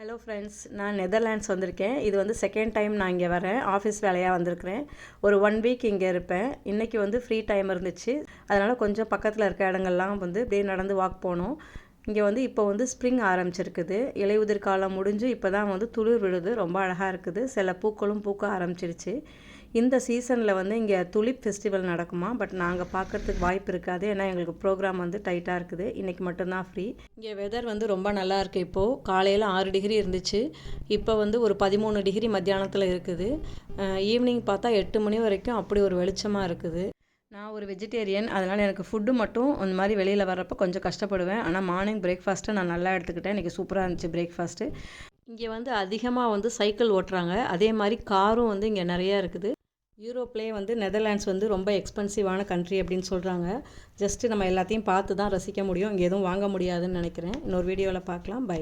Hello friends நான் Netherlands வந்திருக்கேன். இது வந்து செகண்ட் டைம் நான் இங்கே வரேன். ஆஃபீஸ் வேலையாக வந்திருக்கிறேன். ஒரு ஒன் வீக் இங்கே இருப்பேன். இன்றைக்கி வந்து ஃப்ரீ டைம் இருந்துச்சு. அதனால் கொஞ்சம் பக்கத்தில் இருக்க இடங்கள்லாம் வந்து அப்படியே நடந்து வாக் போனோம். இங்கே வந்து இப்போ வந்து ஸ்ப்ரிங் ஆரம்பிச்சிருக்குது. இலையுதிர் காலம் முடிஞ்சு இப்போ தான் வந்து துளிர் விழுது. ரொம்ப அழகாக இருக்குது. சில பூக்களும் பூக்க ஆரம்பிச்சிருச்சு. இந்த சீசனில் வந்து இங்கே துலிப் ஃபெஸ்டிவல் நடக்குமா? பட் நாங்கள் பார்க்கறதுக்கு வாய்ப்பு இருக்காது. ஏன்னா எங்களுக்கு ப்ரோக்ராம் வந்து டைட்டாக இருக்குது. இன்றைக்கி மட்டும்தான் ஃப்ரீ இங்கே வெதர் வந்து ரொம்ப நல்லா இருக்குது இப்போது காலையில் ஆறு டிகிரி இருந்துச்சு. இப்போ வந்து ஒரு பதிமூணு டிகிரி மத்தியானத்தில் இருக்குது. ஈவினிங் பார்த்தா எட்டு மணி வரைக்கும் அப்படி ஒரு வெளிச்சமாக இருக்குது. நான் ஒரு வெஜிடேரியன் அதனால் எனக்கு ஃபுட்டு மட்டும் அந்த மாதிரி வெளியில் வர்றப்போ கொஞ்சம் கஷ்டப்படுவேன். ஆனால் மார்னிங் பிரேக்ஃபாஸ்ட்டை நான் நல்லா எடுத்துக்கிட்டேன். இன்றைக்கி சூப்பராக இருந்துச்சு பிரேக்ஃபாஸ்ட்டு இங்கே வந்து அதிகமாக வந்து சைக்கிள் ஓட்டுறாங்க. அதே மாதிரி காரும் வந்து இங்கே நிறையா இருக்குது. யூரோப்லேயே வந்து நெதர்லாண்ட்ஸ் வந்து ரொம்ப எக்ஸ்பென்சிவான கண்ட்ரி அப்படின்னு சொல்கிறாங்க ஜஸ்ட்டு நம்ம எல்லாத்தையும் பார்த்து தான் ரசிக்க முடியும். இங்கே எதுவும் வாங்க முடியாதுன்னு நினைக்கிறேன். இன்னொரு வீடியோவில் பார்க்கலாம். பை.